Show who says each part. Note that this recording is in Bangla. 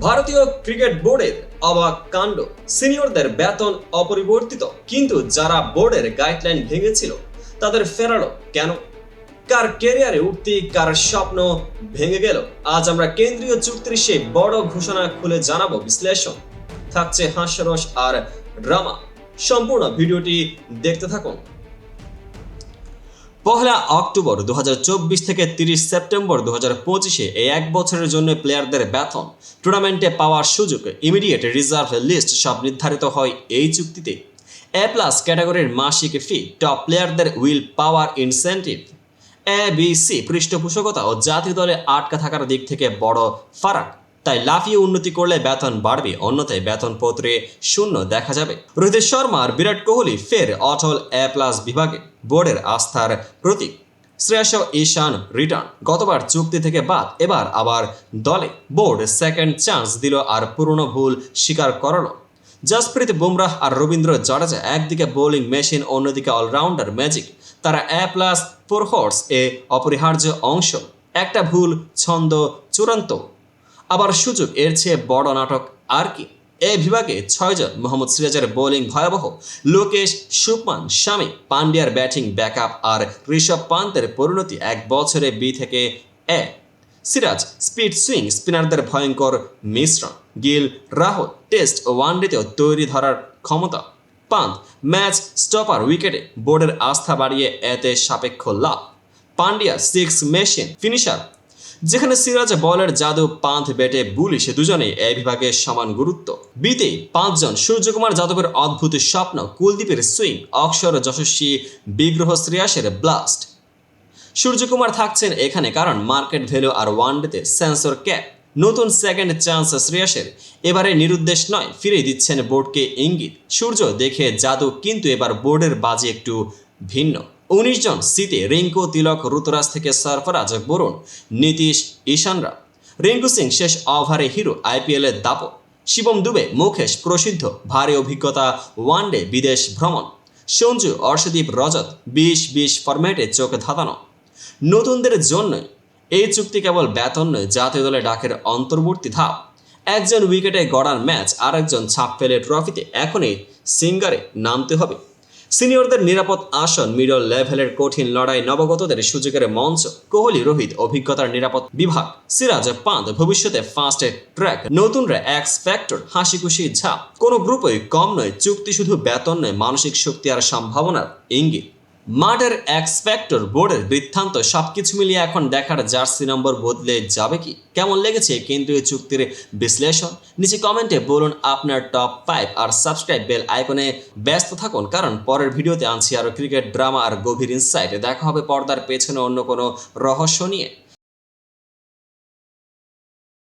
Speaker 1: ভারতীয় ক্রিকেট বোর্ডের অবাক কাণ্ড। সিনিয়রদের বেতন অপরিবর্তিত। কিন্তু যারা বোর্ডের গাইডলাইন ভেঙেছিল, তাদের ফেরালো কেন? কার ক্যারিয়ারে উঠতি, কার স্বপ্ন ভেঙে গেল? আজ আমরা কেন্দ্রীয় চুক্তির সেই বড় ঘোষণা খুলে জানাব বিশ্লেষণ। থাকছে হাস্যরস আর ড্রামা। সম্পূর্ণ ভিডিওটি দেখতে থাকুন। পহেলা অক্টোবর দু হাজার চব্বিশ থেকে তিরিশ সেপ্টেম্বর দু পঁচিশে এই এক বছরের জন্য প্লেয়ারদের বেতন। টুর্নামেন্টে পাওয়ার সুযোগ ইমিডিয়েট রিজার্ভ লিস্ট সব নির্ধারিত হয় এই চুক্তিতে। এ প্লাস ক্যাটাগরির মাসিক ফি, টপ প্লেয়ারদের will power incentive. A, B, C পৃষ্ঠপোষকতা ও জাতীয় দলে আটকা থাকার দিক থেকে বড় ফারাক। তাই লাফিয়ে উন্নতি করলে বেতন বাড়বে, অন্যথায় বেতন পত্রে শূন্য দেখা যাবে। রোহিত শর্মা আর বিরাট কোহলি ফের অটল এ প্লাস বিভাগে, বোর্ডের আস্থার প্রতীক। শ্রেয়স ঈশান রিটার্ন, গতবার চুক্তি থেকে বাদ, এবার আবার দলে। বোর্ড সেকেন্ড চান্স দিল আর পুরনো ভুল স্বীকার করালো। জসপ্রীত বুমরাহ আর রবীন্দ্র জাডেজা একদিকে বোলিং মেশিন, অন্যদিকে অলরাউন্ডার ম্যাজিক। তারা এ প্লাস ফোর হর্স এ অপরিহার্য অংশ। একটা ভুল ছন্দ চূড়ান্ত। আবার সুযোগ এর চেয়ে বড় নাটক আর কি। এ বিভাগে ছয়জন মোহাম্মদ সিরাজের বোলিং ভয়াবহ, লোকেশ সুপমান স্বামী পান্ডিয়ার ব্যাটিং ব্যাকআপ আর ঋষভ পান্তের পরিণতি এক বছরে বি থেকে এ। সিরাজ, স্পিড সুইং স্পিনারদের ভয়ঙ্কর মিশ্রণ, গিল, রাহুল, টেস্ট ও ওয়ানডেতেও তৈরি ধরার ক্ষমতা। পান্ত ম্যাচ স্টপার উইকেটে বোর্ডের আস্থা বাড়িয়ে এতে সাপেক্ষ লাভ। পান্ডিয়া সিক্স মেশিন ফিনিশার যেখানে সিরাজ বলের জাদু ব্যাটে বুলি সে দুজনেই এ বিভাগে সমান গুরুত্ব। বিতে পাঁচজন সূর্যকুমার যাদবের অদ্ভুত স্বপ্ন, কুলদীপের সুইং অক্ষর যশস্বী বিগ্রহ শ্রেয়াসের ব্লাস্ট সূর্যকুমার থাকছেন এখানে কারণ মার্কেট ভ্যালু আর ওয়ানডেতে সেন্সর ক্যাপ নতুন সেকেন্ড চান্স শ্রেয়াসের। এবারে নিরুদ্দেশ নয় ফিরে দিচ্ছেন বোর্ডকে ইঙ্গিত। সূর্য দেখে জাদু কিন্তু এবার বোর্ডের বাজি একটু ভিন্ন। উনিশ জন সিতে রিঙ্কু, তিলক, ঋতুরাজ থেকে সরফরাজ, বরুণ, নীতিশ, ঈশানরা। রিঙ্কু সিং শেষ ওভারে হিরো আইপিএলের দাপট শিবম দুবে মুখেশ প্রসিদ্ধ, ভারী অভিজ্ঞতা ওয়ানডে বিদেশ ভ্রমণ। সঞ্জু, অর্শদীপ, রজত, বিশ বিশ ফরম্যাটে চোখ ধাঁধানো। নতুনদের জন্যই, এই চুক্তি কেবল বেতন নয়, জাতীয় দলে ডাকের অন্তর্বর্তী ধাপ। একজন উইকেটে গড়ার ম্যাচ আর একজন ছাপ ফেলে ট্রফিতে, এখনই সিঙ্গারে নামতে হবে। সিনিয়রদের নিরাপদ আসন মিডল লেভেলের কঠিন লড়াই নবগতদের সুযোগের মঞ্চ, কোহলি, রোহিত, অভিজ্ঞতার নিরাপদ বিভাগ, সিরাজ পান্ত ভবিষ্যতে ফার্স্ট ট্র্যাক নতুনরা এক্স ফ্যাক্টর হাসিখুশি, ঝাপ। কোনো গ্রুপই কম নয়, চুক্তি শুধু বেতন নয়, মানসিক শক্তি আর সম্ভাবনার ইঙ্গিত। মাঠের এক্সপেক্টর বোর্ডের বৃত্তান্ত সবকিছু মিলিয়ে এখন দেখার জার্সি নম্বর বদলে যাবে কি? কেমন লেগেছে কেন্দ্রীয় চুক্তির বিশ্লেষণ? নিচে কমেন্টে বলুন আপনার টপ ফাইভ আর সাবস্ক্রাইব বেল আইকনে ব্যস্ত থাকুন, কারণ পরের ভিডিওতে আনছি আরও ক্রিকেট ড্রামা আর গভীর ইনসাইট দেখা হবে পর্দার পেছনে অন্য কোনো রহস্য নিয়ে।